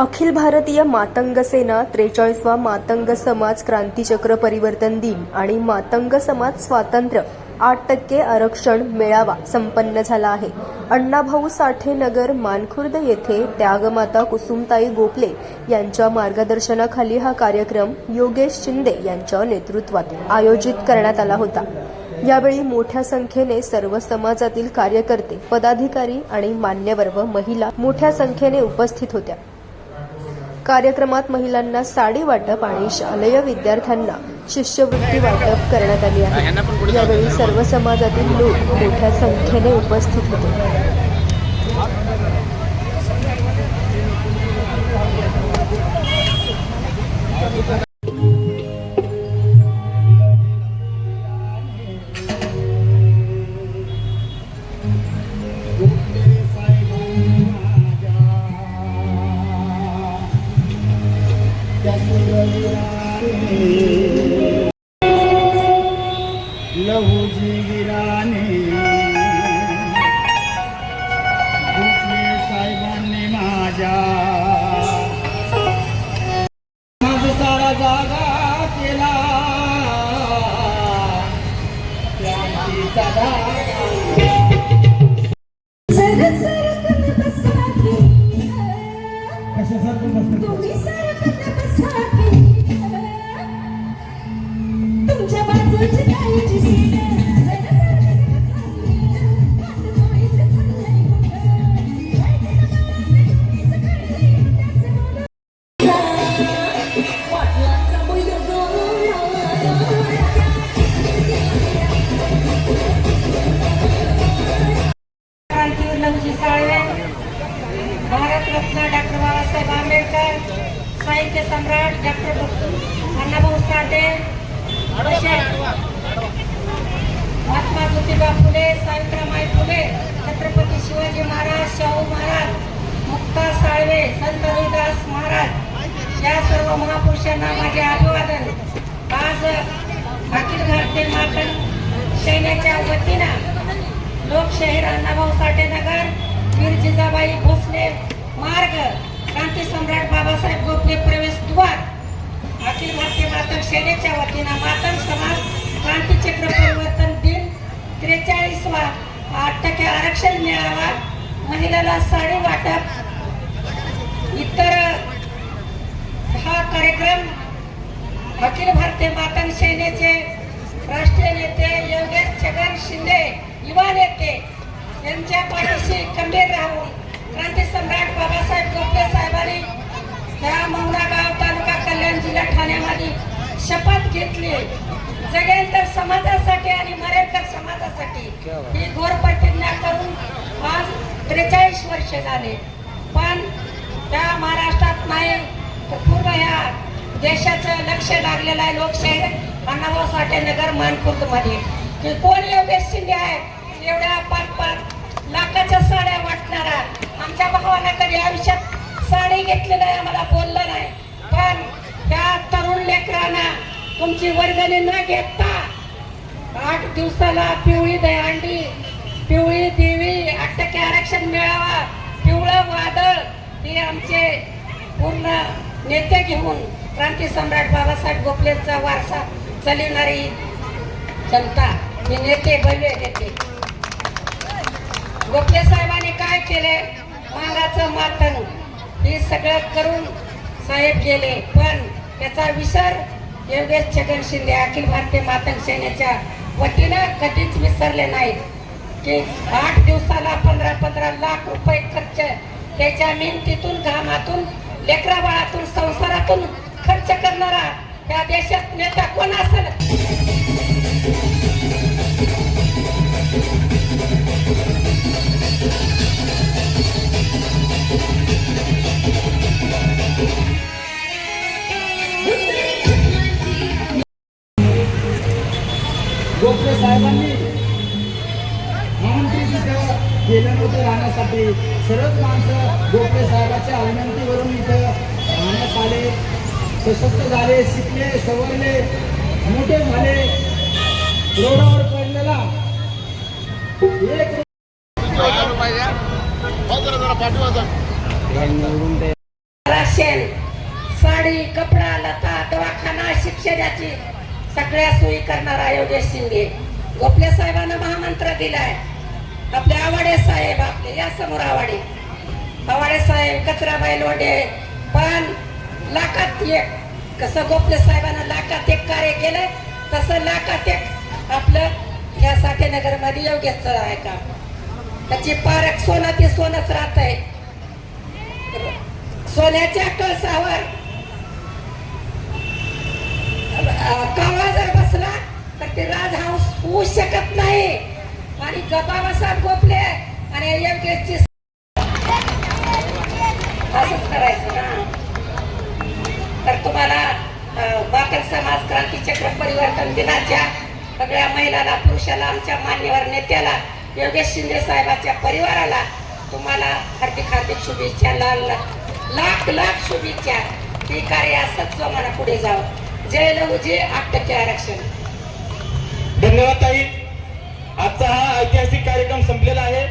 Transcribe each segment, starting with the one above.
अखिल भारतीय मातंग सेना त्रेचाळीसवा मातंग समाज क्रांतीचक्र परिवर्तन दिन आणि मातंग समाज स्वातंत्र्य आठ टक्के आरक्षण मेळावा संपन्न झाला आहे. अण्णाभाऊ साठे नगर मानखुर्द येथे त्यागमाता कुसुमताई गोपले यांच्या मार्गदर्शनाखाली हा कार्यक्रम योगेश शिंदे यांच्या नेतृत्वात आयोजित करण्यात आला होता. यावेळी मोठ्या संख्येने सर्व समाजातील कार्यकर्ते पदाधिकारी आणि मान्यवर व महिला मोठ्या संख्येने उपस्थित होत्या. कार्यक्रमात महिलांना साडी वाटप आणि शालेय विद्यार्थ्यांना शिष्यवृत्ती वाटप करण्यात आली आहे. यावेळी सर्व समाजातील लोक मोठ्या संख्येने उपस्थित होते. लहूजी गिराने साहेबांनी माझ्या. माझ सारा जागा केला. तुमच्या बाजूची सर्व महापुरुषांना माझे अभिवादन. आज अखिल भारतीय मातन सैन्याच्या वतीनं लोकशाहीर अण्णाभाऊ साठे नगर वीर जिजाबाई भोसले मार्ग क्रांती सम्राट बाबासाहेब गोखले प्रवेश द्वार अखिल भारतीय मातंग सेनेच्या वतीनं मातंग समाज क्रांतीचक्र परिवर्तन दिन त्रेचाळीसवा आठ टक्के आरक्षण मिळावा महिलाला साडी वाटप इतर हा कार्यक्रम अखिल भारतीय मातंग सेनेचे राष्ट्रीय नेते योगेश छगन शिंदे युवा नेते यांच्या पाठीशी खंबीर राहून क्रांती सम्राट बाबासाहेब गोपले साहेबांनी या मौनागाव तालुका कल्याण जिल्हा ठाण्यामध्ये शपथ घेतली. जगेंतर समाजासाठी आणि मरेकर समाजासाठी ही घोर प्रतिज्ञा करून आज त्रेचाळीस वर्ष झाले. पण त्या महाराष्ट्रात नाही पूर्ण या देशाचं लक्ष लागलेलं आहे लोकशाही अण्णाभाऊ साठे नगर मानखुर्दमध्ये की कोण योगेश शिंदे आहे? एवढ्या पाच पाच लाखाच्या साड्या वाटणारा. आमच्या भावाला कधी आयुष्यात साडी घेतली नाही आम्हाला बोललं नाही. पण त्या तरुण लेकरांना तुमची वर्गणी न घेता आठ दिवसाला पिवळी दहीहंडी पिवळी देवी आठ टक्के आरक्षण मिळावा पिवळं वादळ हे आमचे पूर्ण नेते घेऊन क्रांती सम्राट बाबासाहेब गोखलेंचा वारसा चालवणारी जनता हे नेते भव्य नेते. गोखले साहेबांनी काय केले? मांगाचं मातन हे सगळं करून साहेब गेले पण त्याचा विसर योगेश छगन शिंदे अखिल भारतीय मातंग सेनेच्या वतीनं कधीच विसरले नाहीत. की आठ दिवसाला पंधरा पंधरा लाख रुपये खर्च त्याच्या मेहनतीतून घामातून लेकरा बाळातून संसारातून खर्च करणारा या देशात नेता कोण असेल? गोखले साहेबांनी उभे राहण्यासाठी सर्वच माणसं गोखले साहेबाच्या विनंतीवरून इथं राहण्यात आले. सशक्त झाले शिकले सवरले. मोठे झाले. रोडावर पडलेला. एक साडी कपडा लता दवाखाना शिक्षणाची सगळ्या सोयी करणारा योगेश शिंदे. गोपले साहेबांना महामंत्र दिलाय. आपले आवाडे साहेब आपले या समोर आवाडे. आवाडे साहेब कचराबाई लोंढे. पण लाखात एक कसं गोपले साहेबांना लाखात एक कार्य केलंय तसं लाखात एक आपलं ह्या साठेनगरमध्ये स्थळ आहे का? त्याची पारख सोनं ते सोनच राहत आहे. सोन्याच्या कळसावर. अं, कावळा जर बसला तर ते राज हाऊस होऊ शकत नाही. आणि गबाबासाहेब गोपले आणि योगेशची असंच करायचं ना. तर तुम्हाला अं, समाज क्रांती चक्र परिवर्तन दिनाच्या सगळ्या महिलाला पुरुषाला आमच्या मान्यवर नेत्याला योगेश शिंदे साहेबाच्या परिवाराला तुम्हाला हार्दिक हार्दिक शुभेच्छा लाल लाख लाख शुभेच्छा. हे कार्य जो मला पुढे जावं. जय लहूजी आठ टक्के आरक्षण. धन्यवाद ताई. आजचा हा ऐतिहासिक कार्यक्रम संपलेला आहे.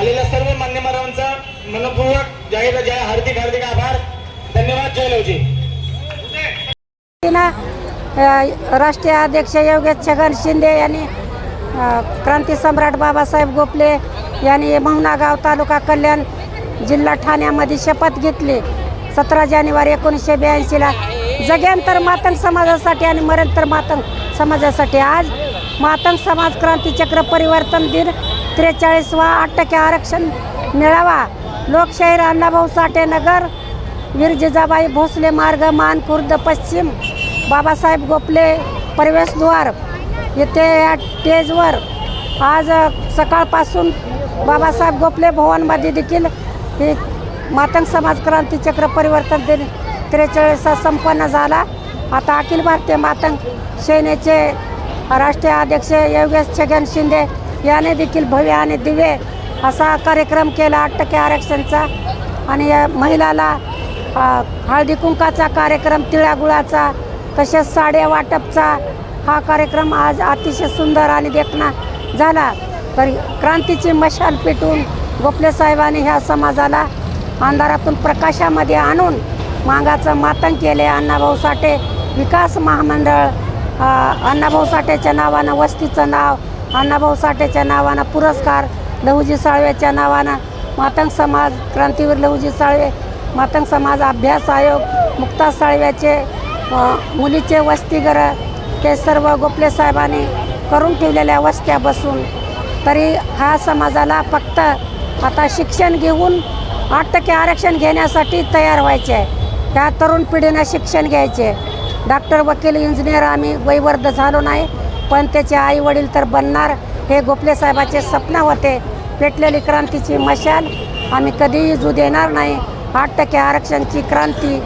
आलेल्या सर्व मान्यवरांचा मनपूर्वक जाहीर जय हार्दिक हार्दिक आभार. धन्यवाद जयलवजी राष्ट्रीय अध्यक्ष योगेश छगन शिंदे यांनी क्रांती सम्राट बाबासाहेब गोपले यांनी महुना तालुका कल्याण जिल्हा ठाण्यामध्ये शपथ घेतली. सतरा जानेवारी एकोणीसशे ब्याऐंशीला जग्यांतर मातंग समाजासाठी आणि मरणंतर मातंग समाजासाठी आज मातंग समाज क्रांती चक्र परिवर्तन दिन त्रेचाळीसवा आठ टक्के आरक्षण मिळावा. लोकशाहीर अण्णाभाऊ साठे नगर वीर जिजाबाई भोसले मार्ग मान खुर्द पश्चिम बाबासाहेब गोपले प्रवेशद्वार. येथे या स्टेजवर आज सकाळपासून बाबासाहेब गोपले भवनमध्ये देखील हे मातंग समाज क्रांती चक्र परिवर्तन दिन त्रेचाळीसा संपन्न झाला. आता अखिल भारतीय मातंग सेनेचे राष्ट्रीय अध्यक्ष योगेश छगन शिंदे याने देखील भव्य आणि दिव्य असा कार्यक्रम केला. आठ टक्के आरक्षणचा आणि या महिलाला हळदी कुंकाचा कार्यक्रम तिळागुळाचा तसेच साड्या वाटपचा हा कार्यक्रम आज अतिशय सुंदर आणि देखणा झाला. तर क्रांतीची मशाल पेटून गोपले साहेबांनी ह्या समाजाला अंधारातून प्रकाशामध्ये आणून मांगाचं मातंग केले. अण्णाभाऊ साठे विकास महामंडळ अण्णाभाऊ साठेच्या नावानं वस्तीचं नाव अण्णाभाऊ साठेच्या नावानं पुरस्कार लहुजी साळवेच्या नावानं मातंग समाज क्रांतीवीर लहुजी साळवे मातंग समाज अभ्यास आयोग मुक्ता साळव्याचे मुलीचे वसतिगृह ते सर्व गोपले साहेबांनी करून ठेवलेल्या वस्त्या बसून तरी हा समाजाला फक्त आता शिक्षण घेऊन आठ टक्के आरक्षण घेण्यासाठी तयार व्हायचे आहे. त्या तरुण पिढीनं शिक्षण घ्यायचे डॉक्टर वकील इंजिनियर आम्ही वैवर्ध झालो नाही पण त्याचे आई वडील तर बनणार हे गोपले साहेबाचे स्वप्न होते. पेटलेली क्रांतीची मशाल आम्ही कधीही जू देणार नाही. आठ टक्के आरक्षणची क्रांती.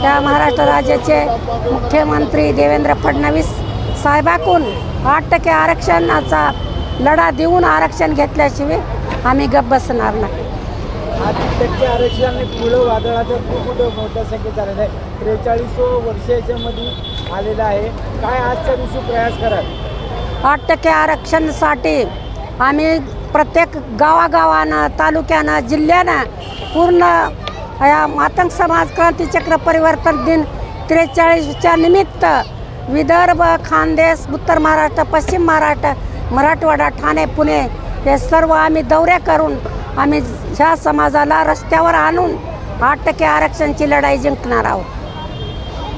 त्या महाराष्ट्र राज्याचे मुख्यमंत्री देवेंद्र फडणवीस साहेबाकून आठ टक्के आरक्षणाचा लढा देऊन आरक्षण घेतल्याशिवाय आम्ही गप्प बसणार नाही. आठ टक्के आरक्षण पुढं वादळाचं खूप मोठं मोठ्या संख्येत झालेलं आहे. त्रेचाळीस वर्ष याच्यामध्ये आलेलं आहे. काय आजच्या दिवशी प्रयास कराल? आठ टक्के आरक्षणासाठी आम्ही प्रत्येक गावागावानं तालुक्यानं जिल्ह्यानं पूर्ण या मातंग समाज क्रांती चक्र परिवर्तन दिन त्रेचाळीसच्या निमित्त विदर्भ खानदेश उत्तर महाराष्ट्र पश्चिम महाराष्ट्र मराठवाडा ठाणे पुणे हे सर्व आम्ही दौऱ्या करून आम्ही ह्या समाजाला रस्त्यावर आणून आठ टक्के आरक्षणची लढाई जिंकणार आहोत.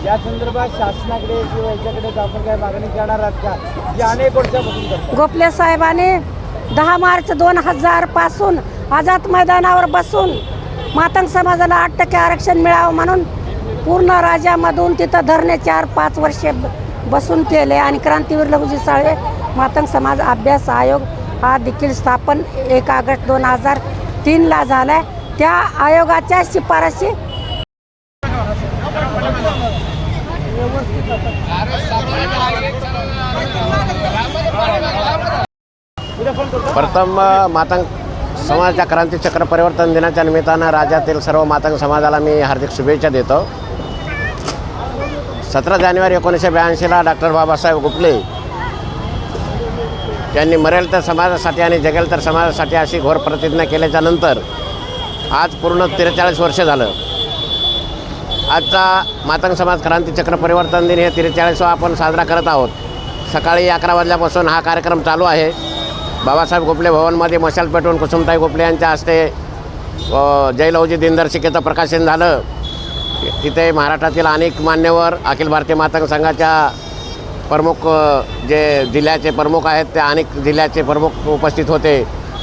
या संदर्भात शासनाकडे किंवा याच्याकडे आपण काय मागणी करणार आहात का? जी अनेक वर्षापासून करतात गोपले साहेबांनी दहा मार्च दोन हजारपासून आझाद मैदानावर बसून मातंग समाजाला आठ टक्के आरक्षण मिळावं म्हणून पूर्ण राज्यामधून तिथं धरणे चार पाच वर्षे बसून केले आणि क्रांतीवीर लघुजी साळवे मातंग समाज अभ्यास आयोग हा देखील स्थापन एक ऑगस्ट दोन हजार तीनला झाला आहे त्या आयोगाच्या शिफारशी प्रथम अ, मातंग समाजाच्या क्रांती चक्र परिवर्तन दिनाच्या निमित्तानं राज्यातील सर्व मातंग समाजाला मी हार्दिक शुभेच्छा देतो. सतरा जानेवारी एकोणीसशे ब्याऐंशीला डॉक्टर बाबासाहेब गुपले त्यांनी मरेल तर समाजासाठी आणि जगेल तर समाजासाठी अशी घोर प्रतिज्ञा केल्याच्यानंतर आज पूर्ण त्रेचाळीस वर्ष झालं. आजचा मातंग समाज क्रांती चक्र परिवर्तन दिन हे त्रेचाळीसवा आपण साजरा करत आहोत. सकाळी अकरा वाजल्यापासून हा कार्यक्रम चालू आहे. बाबासाहेब गोपले भवनमध्ये मशाल पेटवून कुसुमताई गोपले यांच्या हस्ते अ, जयलवजी दिनदर्शिकेचं प्रकाशन झालं. तिथे महाराष्ट्रातील अनेक मान्यवर अखिल भारतीय मातंग संघाच्या प्रमुख जे जिल्ह्याचे प्रमुख आहेत त्या अनेक जिल्ह्याचे प्रमुख उपस्थित होते.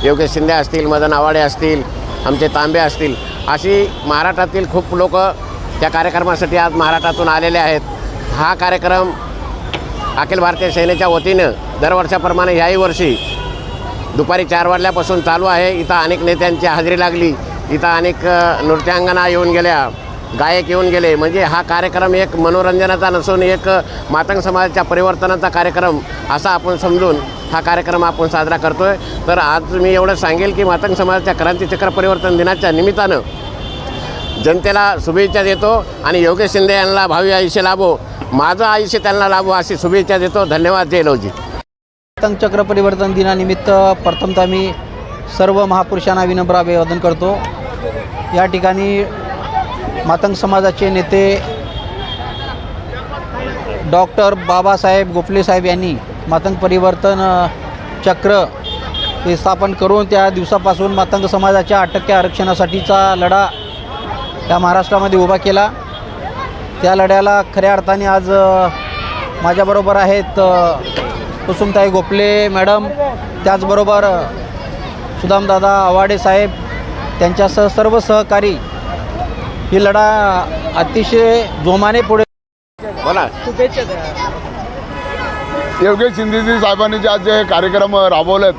योगेश शिंदे असतील मदन आवाडे असतील आमचे तांबे असतील. अशी महाराष्ट्रातील खूप लोक त्या कार्यक्रमासाठी आज महाराष्ट्रातून आलेले आहेत. हा कार्यक्रम अखिल भारतीय सेनेच्या वतीनं दरवर्षाप्रमाणे ह्याही वर्षी दुपारी चार वाजल्यापासून चालू आहे. इथं अनेक नेत्यांची हजेरी लागली. इथं अनेक नृत्यांगना येऊन गेल्या. गायक येऊन गेले. म्हणजे हा कार्यक्रम एक मनोरंजनाचा नसून एक मातंग समाजाच्या परिवर्तनाचा कार्यक्रम असा आपण समजून हा कार्यक्रम आपण साजरा करतो आहे तर आज मी एवढं सांगेल की मातंग समाजाच्या क्रांतीचक्र परिवर्तन दिनाच्या निमित्तानं जनतेला शुभेच्छा देतो आणि योगेश शिंदे यांना भावी आयुष्य लाभो. माझं आयुष्य त्यांना लाभो अशी शुभेच्छा देतो. धन्यवाद. जय लवजी मातंग चक्र परिवर्तन दिनानिमित्त प्रथमतः मी सर्व महापुरुषांना विनम्र अभिवादन करतो. या ठिकाणी मातंग समाजाचे नेते डॉक्टर बाबासाहेब गोपले साहेब यांनी मातंग परिवर्तन चक्र हे स्थापन करून त्या दिवसापासून मातंग समाजाच्या आठ टक्के आरक्षणासाठीचा लढा या महाराष्ट्रामध्ये उभा केला. त्या लढ्याला खऱ्या अर्थाने आज माझ्याबरोबर आहेत कुसुमताई गोपले मॅडम त्याचबरोबर सुदामदादा आवाडे साहेब त्यांच्यासह सर्व सहकारी ही लढा अतिशय जोमाने पुढे बोला. शुभेच्छा योगेश शिंदेजी साहेबांनी जे आज जे कार्यक्रम राबवलेत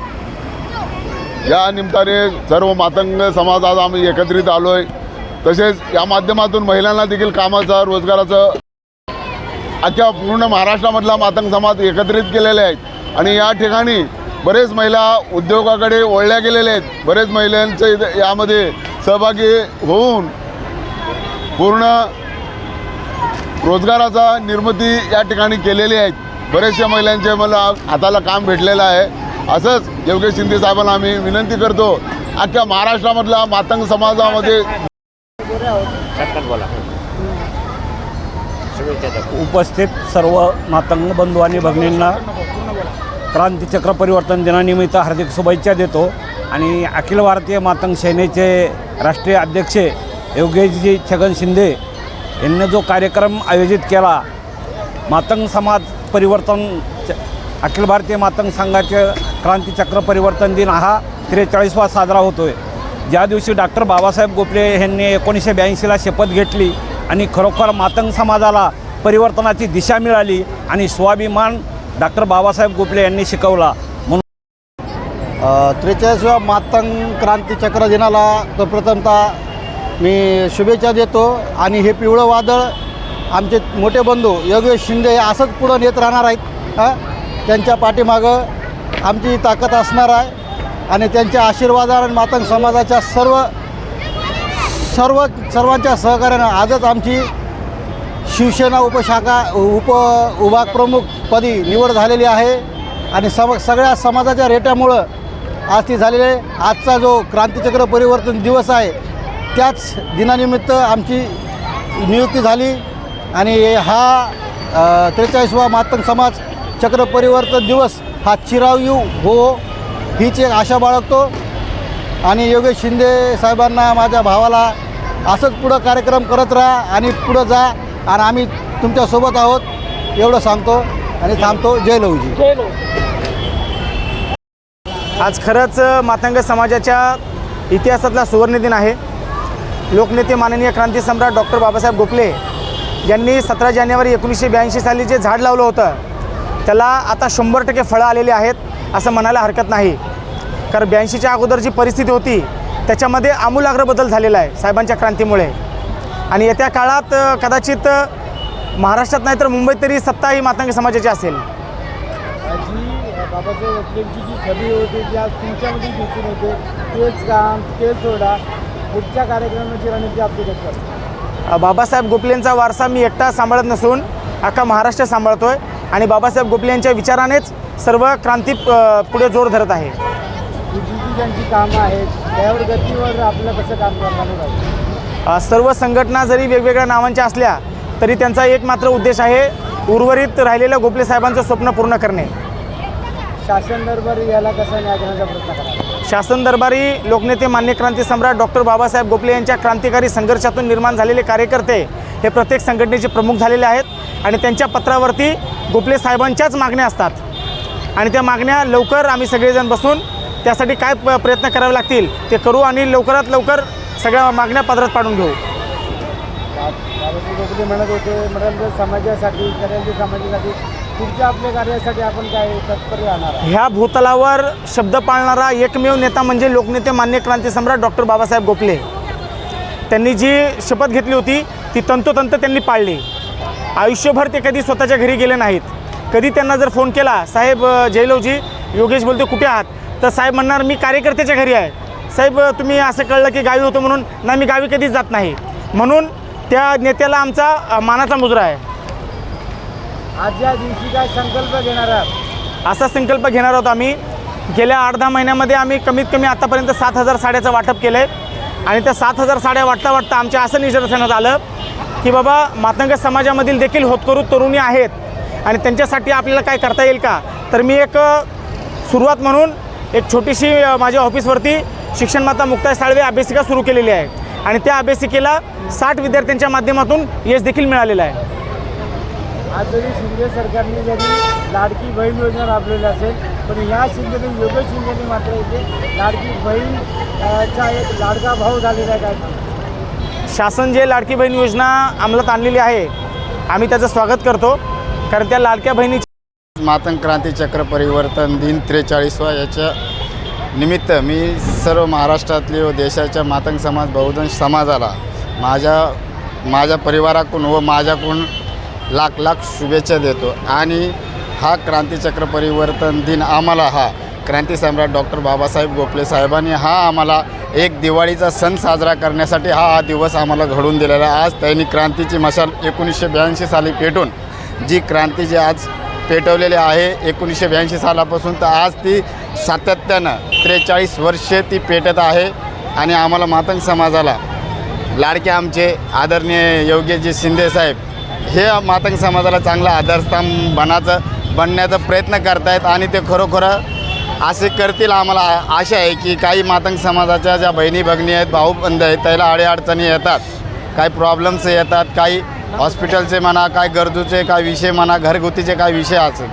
या निमित्ताने सर्व मातंग समाज आज आम्ही एकत्रित आलो आहे तसेच या माध्यमातून महिलांना देखील कामाचं रोजगाराचं अख्ख्या पूर्ण महाराष्ट्रामधला मातंग समाज एकत्रित केलेले आहेत. आणि या ठिकाणी बरेच महिला उद्योगाकडे वळल्या गेलेल्या आहेत. बरेच महिलांचे यामध्ये सहभागी होऊन पूर्ण रोजगाराचा निर्मिती या ठिकाणी केलेली आहे बरेचशा महिलांचे मला हाताला काम भेटलेलं आहे. असंच योगेश शिंदे साहेबांना आम्ही विनंती करतो. अख्ख्या महाराष्ट्रामधला मातंग समाजामध्ये उपस्थित सर्व मातंग बंधू आणि भगिनींना क्रांतीचक्र परिवर्तन दिनानिमित्त हार्दिक शुभेच्छा देतो. आणि अखिल भारतीय मातंग सेनेचे राष्ट्रीय अध्यक्ष योगेशजी छगन शिंदे यांनी जो कार्यक्रम आयोजित केला मातंग समाज परिवर्तन च- अखिल भारतीय मातंग संघाचे क्रांतीचक्र परिवर्तन दिन हा त्रेचाळीसवा साजरा होतो आहे ज्या दिवशी डॉक्टर बाबासाहेब गोपले यांनी एकोणीसशे ब्याऐंशीला शपथ घेतली आणि खरोखर मातंग समाजाला परिवर्तनाची दिशा मिळाली आणि स्वाभिमान डॉक्टर बाबासाहेब गोपले यांनी शिकवला. म्हणून त्रेचाळीसव्या मातंग क्रांतीचक्र दिनाला प्रथमतः मी शुभेच्छा देतो आणि हे पिवळं वादळ आमचे मोठे बंधू योगेश शिंदे हे असंच पुढं नेत राहणार आहेत हां? त्यांच्या पाठीमागं आमची ताकद असणार आहे आणि त्यांच्या आशीर्वादाने मातंग समाजाच्या सर्व सर्व सर्वांच्या सहकार्यानं आजच आमची शिवसेना उपशाखा उप विभाग प्रमुख पदी निवड झालेली आहे आणि सम सगळ्या समाजाच्या रेट्यामुळं आज ती झालेली आहे. आजचा जो क्रांतीचक्र परिवर्तन दिवस आहे त्याच दिनानिमित्त आमची नियुक्ती झाली आणि हा त्रेचाळीसवा मातंग समाज चक्र परिवर्तन दिवस हा चिरायू हो हीच एक आशा बाळगतो. आणि योगेश शिंदे साहेबांना माझ्या भावाला असंच पुढं कार्यक्रम करत राहा आणि पुढं जा आणि आम्ही तुमच्यासोबत आहोत एवढं सांगतो आणि थांबतो. जय लहूजी. आज खरंच मातंग समाजाच्या इतिहासातला सुवर्ण दिन आहे. लोकनेते माननीय क्रांती सम्राट डॉक्टर बाबासाहेब गोखले यांनी सतरा जानेवारी एकोणीसशे ब्याऐंशी साली जे झाड लावलं होतं त्याला आता शंभर टक्के फळं आलेली आहेत असं म्हणायला हरकत नाही. कारण ब्याऐंशीच्या अगोदर जी परिस्थिती होती त्याच्यामध्ये आमूलाग्र बदल झालेला आहे साहेबांच्या क्रांतीमुळे. आणि येत्या काळात कदाचित महाराष्ट्रात नाही तर मुंबईत तरी सत्ता ही मातंग समाजाची असेल. बाबासाहेब जी छबी होती जी आज तुमच्यामध्ये दिसून होते तेच काम तेच सोडा पुढच्या कार्यक्रमाची रणनीती आपली कशी असते? बाबासाहेब गोपलेंचा वारसा मी एकटा सांभाळत नसून अख्खा महाराष्ट्र सांभाळतोय. आणि बाबासाहेब गोपले यांच्या विचारानेच सर्व क्रांती पुढे जोर धरत आहे. ज्यांची कामं आहेत त्यावर गतीवर आपलं कसं काम करणार सर्व संघटना जरी वेगवेगळ्या नावांच्या असल्या तरी त्यांचा एक मात्र उद्देश आहे उर्वरित राहिलेल्या गोपले साहेबांचं स्वप्न पूर्ण करणे. शासन दरबारी याला कसा न्याय देण्याचा प्रयत्न करा शासन दरबारी लोकनेते मान्य क्रांती सम्राट डॉक्टर बाबासाहेब गोपले यांच्या क्रांतिकारी संघर्षातून निर्माण झालेले कार्यकर्ते हे प्रत्येक संघटनेचे प्रमुख झालेले आहेत आणि त्यांच्या पत्रावरती गोपले साहेबांच्याच मागण्या असतात. आणि त्या मागण्या लवकर आम्ही सगळेजण बसून त्यासाठी काय प्रयत्न करावे लागतील ते करू आणि लवकरात लवकर सगळ्या मागण्या पदरात पाडून घेऊ. म्हणत होते समाजासाठी समाजासाठी पुढच्या आपल्या कार्यासाठी आपण काय तत्पर राहणार ह्या भूतलावर शब्द पाळणारा एकमेव नेता म्हणजे लोकनेते मान्य क्रांती सम्राट डॉक्टर बाबासाहेब गोपले त्यांनी जी शपथ घेतली होती ती तंतोतंत त्यांनी पाळली. आयुष्यभर ते कधी स्वतःच्या घरी गेले नाहीत. कधी त्यांना जर फोन केला साहेब अ, जयलवजी योगेश बोलतो कुठे आहात? तर साहेब म्हणणार मी कार्यकर्त्याच्या घरी आहे. साहेब अ, तुम्ही असं कळलं की गावी होतो म्हणून नाही मी गावी कधीच जात नाही. म्हणून त्या नेत्याला आमचा अ, मानाचा मुजरा आहे. आज या दिवशी काय संकल्प घेणार आहात? असा संकल्प घेणार आहोत आम्ही. गेल्या आठ दहा महिन्यामध्ये आम्ही कमीत कमी आतापर्यंत सात हजार साड्याचं वाटप केलं आहे आणि त्या सात हजार साड्या वाटता वाटता आमच्या असं निदर्शनात आलं की बाबा मातंग समाजामधील देखील होतकरू तरुणी आहेत. आणि त्यांच्यासाठी आपल्याला काय करता येईल का? तर मी एक सुरुवात म्हणून एक छोटीशी माझ्या ऑफिसवरती शिक्षणमाता मुक्ताय साळवे अभ्यासिका सुरू केलेली आहे. आणि त्या अभ्यासिकेला साठ विद्यार्थ्यांच्या माध्यमातून यश देखील मिळालेलं आहे. आज जरी शिंदे सरकारने जरी लाडकी बहीण योजना राबवलेली असेल पण ह्या शिंदेने योगेश शिंदेने मात्र इथे लाडकी बहीण अ, चा एक लाडका भाऊ झालेला आहे काय सांगू? शासन जे लाडकी बहीण योजना अंमलात आणलेली आहे आम्ही त्याचं स्वागत करतो कारण त्या लाडक्या बहिणीची मातंग क्रांती चक्र परिवर्तन दिन त्रेचाळीसवा याच्या निमित्त मी सर्व महाराष्ट्रातले व देशाच्या मातंग समाज बहुजन समाजाला माझ्या माझ्या परिवाराकडून व माझ्याकडून लाख लाख शुभेच्छा देतो. आणि हा क्रांतीचक्र परिवर्तन दिन आम्हाला हा क्रांती सम्राट डॉक्टर बाबासाहेब गोपले साहेबांनी हा आम्हाला एक दिवाळीचा सण साजरा करण्यासाठी हा हा दिवस आम्हाला घडून दिलेला आज त्यांनी क्रांतीची मशाल एकोणीसशे ब्याऐंशी साली पेटून जी क्रांती जी आज पेटवलेली आहे एकोणीसशे ब्याऐंशी सालापासून तर आज ती सातत्यानं त्रेचाळीस वर्षे ती पेटत आहे. आणि आम्हाला मातंग समाजाला लाडके आमचे आदरणीय योगेशजी शिंदेसाहेब हे मातंग समाजाला चांगला आधारस्तंभ बनाचं बनण्याचा प्रयत्न करतायत आणि ते खरोखर असे करतील आम्हाला आशा आहे की काही मातंग समाजाच्या ज्या बहिणी भगिनी आहेत भाऊबंद आहेत त्याला अडीअडचणी येतात. काही प्रॉब्लेम्स येतात काही हॉस्पिटलचे म्हणा काय गरजूचे काय विषय म्हणा घरगुतीचे काय विषय असेल.